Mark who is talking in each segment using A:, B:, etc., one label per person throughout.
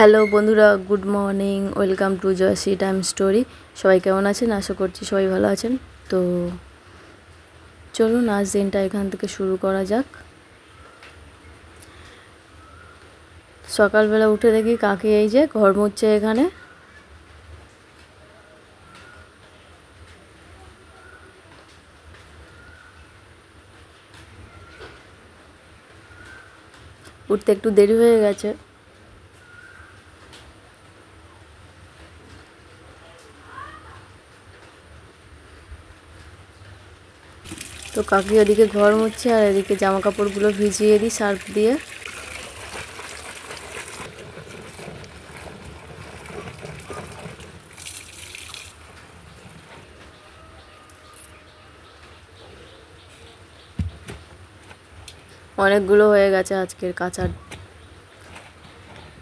A: Hello বন্ধুরা, good morning, welcome to Joysi time story. সবাই কেমন আছেন? আশা করছি সবাই ভালো আছেন। তো চলুন, আজ দিনটা এখান থেকে শুরু করা যাক। সকালবেলা উঠে দেখি কাকে এই যে ঘর মুচ্ছে এখানে। উঠতে একটু দেরি হয়ে গেছে। কাকি ওদিকে ঘর মুছছে আর এদিকে জামা কাপড়গুলো ভিজিয়ে দিই, সার্ফ দিয়ে। অনেকগুলো হয়ে গেছে আজকের কাচার।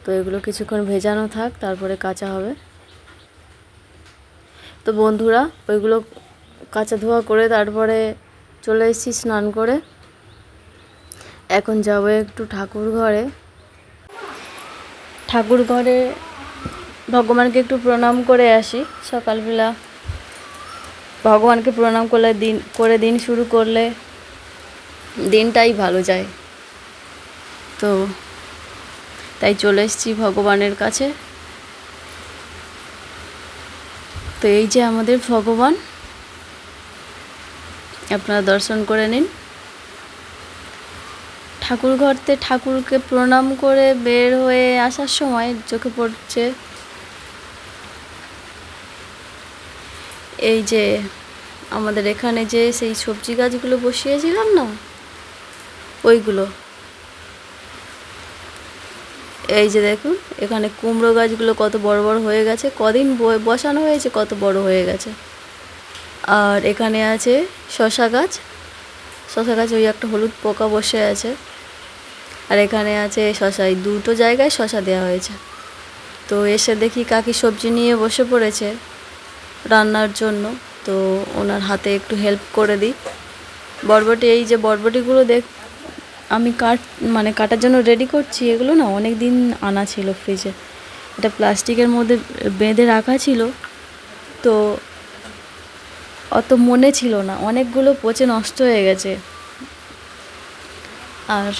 A: তো এগুলো কিছুক্ষণ ভেজানো থাক, তারপরে কাঁচা হবে। তো বন্ধুরা, ওইগুলো কাঁচা ধোয়া করে তারপরে চলে এসেছি স্নান করে। এখন যাব একটু ঠাকুর ঘরে। ঠাকুর ঘরে ভগবানকে একটু প্রণাম করে আসি। সকালবেলা ভগবানকে প্রণাম করলে দিন, করে দিন শুরু করলে দিনটাই ভালো যায়। তো তাই চলে এসেছি ভগবানের কাছে। তো এই যে আমাদের ভগবান। আপনারা দর্শন করে নিন। ঠাকুর ঘরতে ঠাকুরকে প্রণাম করে বের হয়ে আসার সময় চোখে পড়ছে এই যে আমাদের এখানে যে সেই সবজি গাছগুলো বসিয়েছিলাম না, ওইগুলো। এই যে দেখুন, এখানে কুমড়ো গাছগুলো কত বড় বড় হয়ে গেছে, কদিন বসানো হয়েছে, কত বড় হয়ে গেছে। আর এখানে আছে শশা গাছ। শশা গাছ ওই একটা হলুদ পোকা বসে আছে। আর এখানে আছে শশা দুটো জায়গায় শশা দেওয়া হয়েছে। তো এসে দেখি কাকি সবজি নিয়ে বসে পড়েছে রান্নার জন্য। তো ওনার হাতে একটু হেল্প করে দিই। বরবটি, এই যে বরবটিগুলো দেখ, আমি কাট মানে কাটার জন্য রেডি করছি। এগুলো না অনেক দিন আনা ছিল ফ্রিজে এটা প্লাস্টিকের মধ্যে বেঁধে রাখা ছিল। তো অত মনে ছিল না। অনেকগুলো পচে নষ্ট হয়ে গেছে। আর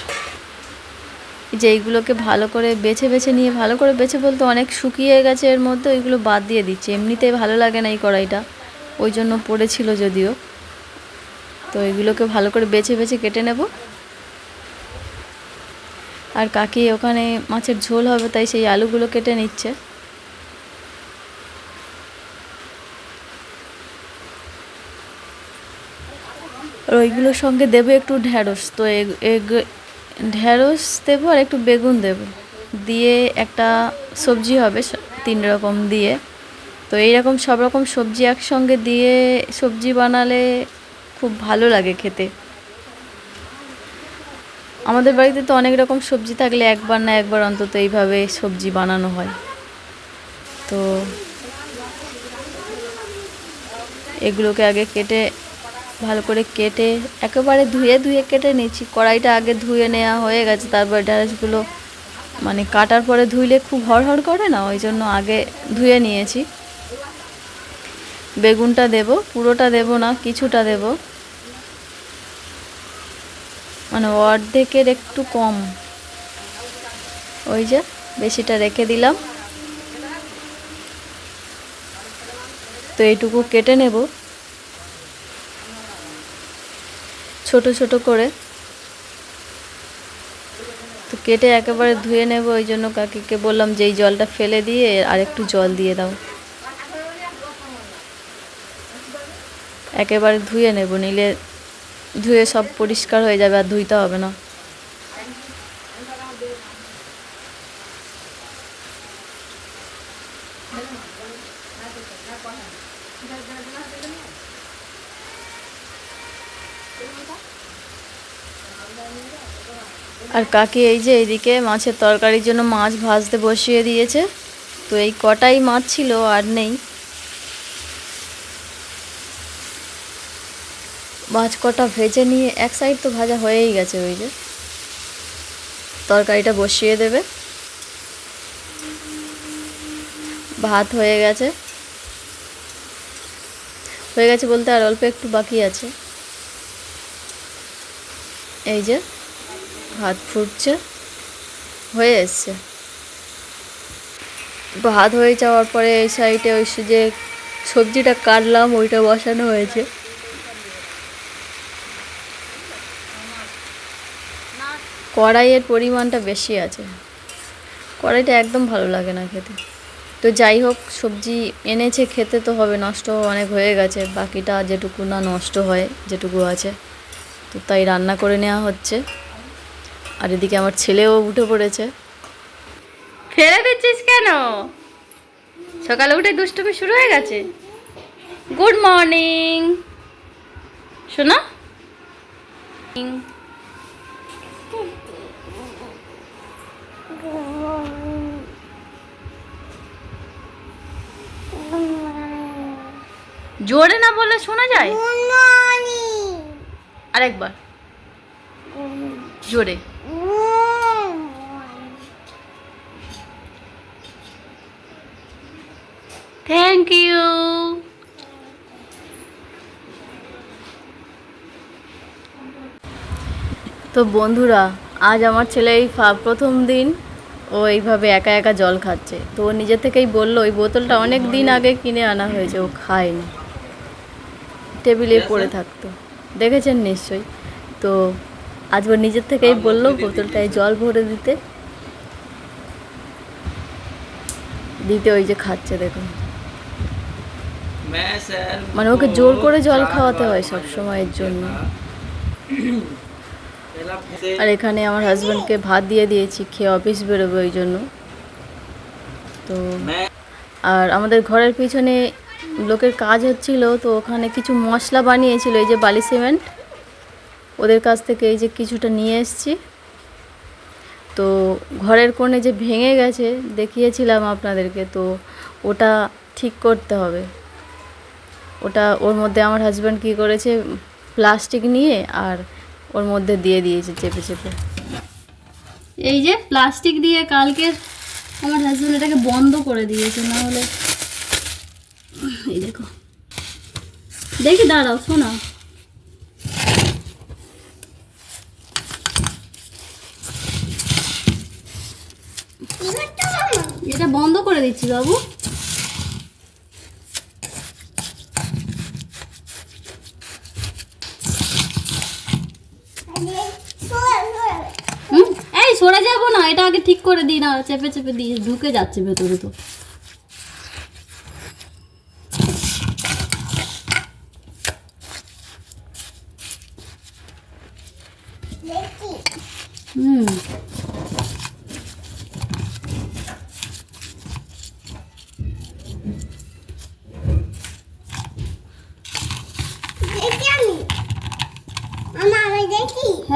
A: যে এইগুলোকে ভালো করে বেছে বেছে নিয়ে, ভালো করে বেছে বলতে অনেক শুকিয়ে গেছে এর মধ্যে, ওইগুলো বাদ দিয়ে দিচ্ছি। এমনিতেই ভালো লাগে না এই কড়াইটা। ওই জন্য পড়েছিল যদিও। তো এগুলোকে ভালো করে বেছে বেছে কেটে নেব। আর কাকি ওখানে মাছের ঝোল হবে, তাই সেই আলুগুলো কেটে নিচ্ছে। ওইগুলোর সঙ্গে দেবো একটু ঢ্যাঁড়স তো এগ ঢ্যাঁড়স দেবো আর একটু বেগুন দেবো। দিয়ে একটা সবজি হবে তিন রকম দিয়ে। তো এইরকম সব রকম সবজি একসঙ্গে দিয়ে সবজি বানালে খুব ভালো লাগে খেতে। আমাদের বাড়িতে তো অনেক রকম সবজি থাকলে একবার না একবার অন্তত এইভাবে সবজি বানানো হয়। তো এগুলোকে আগে কেটে ভালো করে কেটে, একেবারে ধুয়ে ধুয়ে কেটে নিচ্ছি কড়াইটা আগে ধুয়ে নেওয়া হয়ে গেছে, তারপর ঢ্যাঁড়সগুলো মানে কাটার পরে ধুইলে খুব হড়হড় করে না, ওই জন্য আগে ধুয়ে নিয়েছি। বেগুনটা দেব, পুরোটা দেব না, কিছুটা দেব। মানে অর্ধেকের একটু কম। ওই যে, বেশিটা রেখে দিলাম। তো এইটুকু কেটে নেব। ছোট ছোট করে। তো কেটে একেবারে ধুয়ে নেব, ওই জন্য কাকিকে বললাম যে এই জলটা ফেলে দিয়ে আর একটু জল দিয়ে দাও। একেবারে ধুয়ে নেব, নিলে ধুয়ে সব পরিষ্কার হয়ে যাবে আর ধুইতে হবে না। আর কাকি এই যে এইদিকে মাছের তরকারির জন্য মাছ ভাজতে বসিয়ে দিয়েছে। তো এই কটাই মাছ ছিল, আর নেই। মাছ কটা ভেজে নিয়ে এক সাইড তো ভাজা হয়েই গেছে ওই যে। তরকারিটা বসিয়ে দেবে। ভাত হয়ে গেছে। হয়ে গেছে বলতে আর অল্প একটু বাকি আছে। এই যে, ভাত ফুটছে, হয়ে এসছে। ভাত হয়ে যাওয়ার পরে এই সাইডে ওই যে সবজিটা কাটলাম, ওইটা বসানো হয়েছে। কড়াইয়ের পরিমাণটা বেশি আছে। কড়াইটা একদম ভালো লাগে না খেতে। তো যাই হোক, সবজি এনেছে, খেতে তো হবে, নষ্ট অনেক হয়ে গেছে, বাকিটা যেটুকু না নষ্ট হয়, যেটুকু আছে। তো তাই রান্না করে নেওয়া হচ্ছে। আর এদিকে আমার ছেলেও উঠে পড়েছে। ফেলে দিচ্ছিস কেন? সকালে উঠে দুষ্টুমি শুরু হয়ে গেছে? গুড মর্নিং শোনা। জোরে না বললে শোনা যায়? আরেকবার। জোরে। থ্যাংক ইউ তো বন্ধুরা আজ আমার ছেলে এই প্রথম দিন ও এইভাবে একা একা জল খাচ্ছে। তো ও নিজে থেকেই বলল ওই বোতলটা অনেক দিন আগে কিনে আনা হয়েছে ও খায়নি। টেবিলে পড়ে থাকতো। দেখেছেন নিশ্চয়ই। তো আজ ও নিজের থেকেই বলল বোতলটায় জল ভরে দিতে। দিতে ওই যে খাচ্ছে দেখুন। মানে ওকে জোর করে জল খাওয়াতে হয় সব সময়ের জন্য। আর এখানে আমার হাজব্যান্ডকে ভাত দিয়ে দিয়েছি খেয়ে অফিস বেরোবে ওই জন্য। তো আর আমাদের ঘরের পিছনে লোকের কাজ হচ্ছিল, তো ওখানে কিছু মশলা বানিয়েছিল, এই যে বালি সিমেন্ট। ওদের কাছ থেকে এই যে কিছুটা নিয়ে এসেছি। তো ঘরের কোণে যে ভেঙে গেছে, দেখিয়েছিলাম আপনাদেরকে, তো ওটা ঠিক করতে হবে। ওটা ওর মধ্যে আমার হাজব্যান্ড কী করেছে প্লাস্টিক নিয়ে আর ওর মধ্যে দিয়ে দিয়েছে চেপে চেপে। এই যে প্লাস্টিক দিয়ে কালকে আমার হাজব্যান্ড এটাকে বন্ধ করে দিয়েছে, না হলে এই দেখো। দেখি দাঁড়াও, শোনা। এটা বন্ধ করে দিচ্ছি বাবু। এই সরে যাব না, এটা আগে ঠিক করে দিই, না, চেপে চেপে দিয়ে ঢুকে যাচ্ছে ভেতরে তো।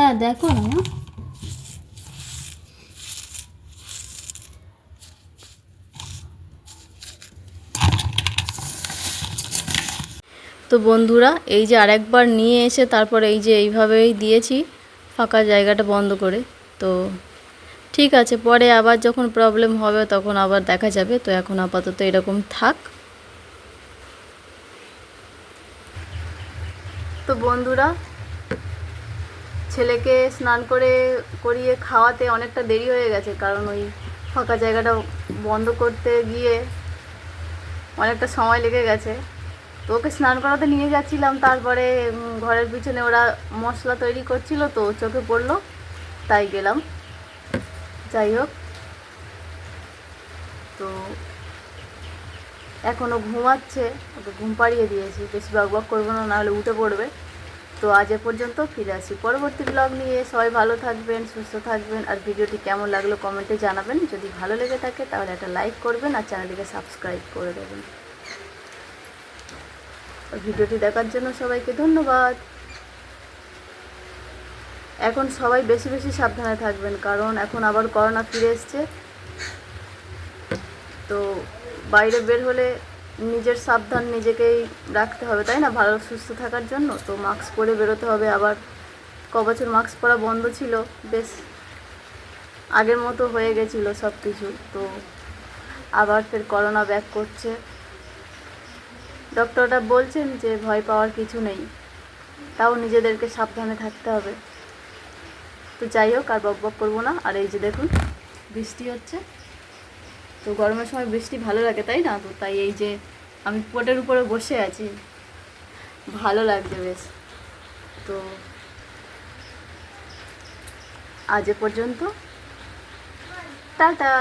A: হ্যাঁ দেখো না। তো বন্ধুরা, এই যে আরেকবার নিয়ে এসে তারপরে এই যে এইভাবেই দিয়েছি, ফাঁকা জায়গাটা বন্ধ করে। তো ঠিক আছে, পরে আবার যখন প্রবলেম হবে তখন আবার দেখা যাবে। তো এখন আপাতত এরকম থাক। তো বন্ধুরা ছেলেকে স্নান করে, করিয়ে খাওয়াতে অনেকটা দেরি হয়ে গেছে, কারণ ওই ফাঁকা জায়গাটা বন্ধ করতে গিয়ে অনেকটা সময় লেগে গেছে। তো ওকে স্নান করাতে নিয়ে যাচ্ছিলাম, তারপরে ঘরের পিছনে ওরা মশলা তৈরি করছিল তো চোখে পড়ল, তাই গেলাম। যাই হোক। তো এখনও ঘুমাচ্ছে, ওকে ঘুম পাড়িয়ে দিয়েছি, বেশি বক বক করব না, নাহলে উঠে পড়বে। তো আজ এ পর্যন্ত ফিরে আসি পরবর্তী ব্লগ নিয়ে। সবাই ভালো থাকবেন, সুস্থ থাকবেন। আর ভিডিওটি কেমন লাগল কমেন্টে জানাবেন। যদি ভালো লেগে থাকে তাহলে একটা লাইক করবেন আর চ্যানেলটিকে সাবস্ক্রাইব করে দেবেন। ভিডিওটি দেখার জন্য সবাইকে ধন্যবাদ। এখন সবাই বেশি বেশি সাবধানে থাকবেন কারণ এখন আবার করোনা ফিরে এসছে। তো বাইরে বের হলে নিজের সাবধান নিজেকেই রাখতে হবে, তাই না? ভালো, সুস্থ থাকার জন্য। তো মাস্ক পরে বেরোতে হবে। আবার ক বছর মাস্ক পরা বন্ধ ছিল, বেশ আগের মতো হয়ে গেছিল সব কিছু তো আবার ফের করোনা ব্যাক করছে। ডক্টররা বলছেন যে ভয় পাওয়ার কিছু নেই। তাও নিজেদেরকে সাবধানে থাকতে হবে। তো যাই হোক, আর বক বক করব না। আর এই যে দেখুন, বৃষ্টি হচ্ছে। তো গরমের সময় বৃষ্টি ভালো লাগে, তাই না? তো তাই এই যে আমি পোটের উপরে বসে আছি। ভালো লাগছে বেশ। তো আজ পর্যন্ত। টাটা!